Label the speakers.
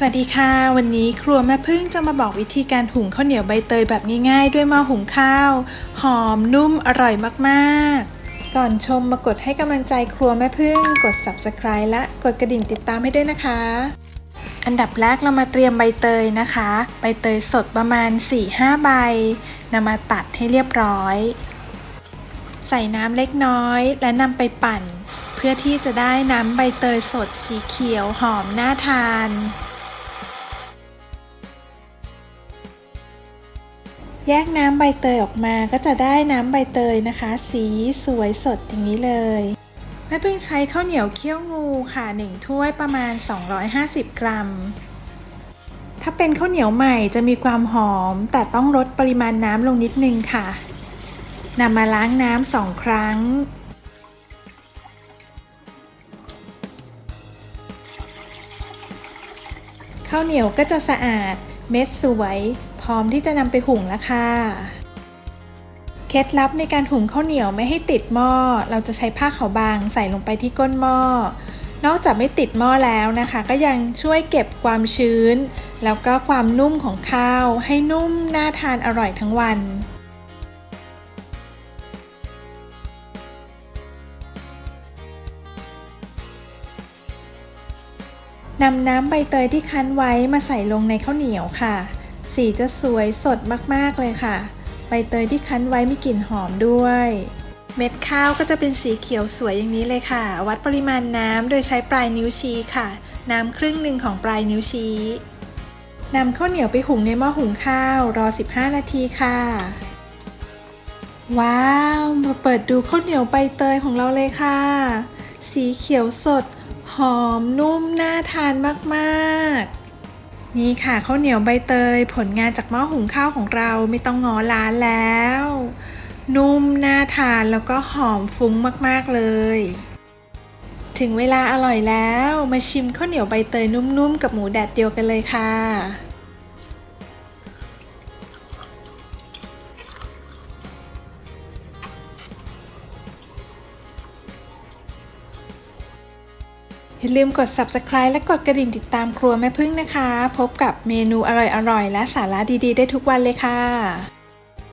Speaker 1: สวัสดีค่ะ วันนี้ครัวแม่พึ่งจะมาบอกวิธีการหุงข้าวเหนียวใบเตยแบบง่ายๆ ด้วยหม้อหุงข้าว หอมนุ่มอร่อยมากๆ ก่อนชมมากดให้กำลังใจครัวแม่พึ่ง กด subscribe และกดกระดิ่งติดตามให้ด้วยนะคะ อันดับแรกเรามาเตรียมใบเตยนะคะ ใบเตยสดประมาณ 4-5 ใบนำมาตัดให้เรียบร้อย ใส่น้ำเล็กน้อยและนำไปปั่น เพื่อที่จะได้น้ำใบเตยสดสีเขียวหอมน่าทาน แยกน้ำใบเตยออกมาก็จะได้น้ำใบเตยนะคะ สีสวยสดอย่างนี้เลยแม่เพิ่งใช้ข้าวเหนียวเคี่ยวงูค่ะ 1 ถ้วยประมาณ 250 กรัม ถ้าเป็นข้าวเหนียวใหม่จะมีความหอม แต่ต้องลดปริมาณน้ำลงนิดนึงค่ะนำมาล้างน้ำสองครั้งข้าวเหนียวก็จะสะอาด เม็ดสวย ร้อมที่จะนำไปหุงแล้วค่ะ เคล็ดลับในการหุงข้าวเหนียวไม่ให้ติดหม้อ เราจะใช้ผ้าขาวบางใส่ลงไปที่ก้นหม้อ นอกจากไม่ติดหม้อแล้วนะคะ ก็ยังช่วยเก็บความชื้น แล้วก็ความนุ่มของข้าวให้นุ่มน่าทานอร่อยทั้งวันนำน้ำใบเตยที่คั้นไว้มาใส่ลงในข้าวเหนียวค่ะ สีจะสวยสดมากๆเลยค่ะ ใบเตยที่คั้นไว้มีกลิ่นหอมด้วย เม็ดข้าวก็จะเป็นสีเขียวสวยอย่างนี้เลยค่ะ วัดปริมาณน้ำโดยใช้ปลายนิ้วชี้ค่ะ น้ำครึ่งหนึ่งของปลายนิ้วชี้นำข้าวเหนียวไปหุงในหม้อหุงข้าวรอ 15 นาทีค่ะ ว้าว มาเปิดดูข้าวเหนียวใบเตยของเราเลยค่ะ สีเขียวสด หอมนุ่มน่าทานมาก ๆ นี่ค่ะข้าวเหนียวใบเตย ผลงานจากหม้อหุงข้าวของเราไม่ต้องงอร้านแล้ว นุ่มน่าทานแล้วก็หอมฟุ้งมากๆเลย ถึงเวลาอร่อยแล้ว มาชิมข้าวเหนียวใบเตยนุ่มๆ กับหมูแดดเดียวกันเลยค่ะ อย่าลืมกด subscribe และกดกระดิ่งติดตามครัวแม่พึ่งนะคะ พบกับเมนูอร่อยๆ และสาระดีๆ ได้ทุกวันเลยค่ะ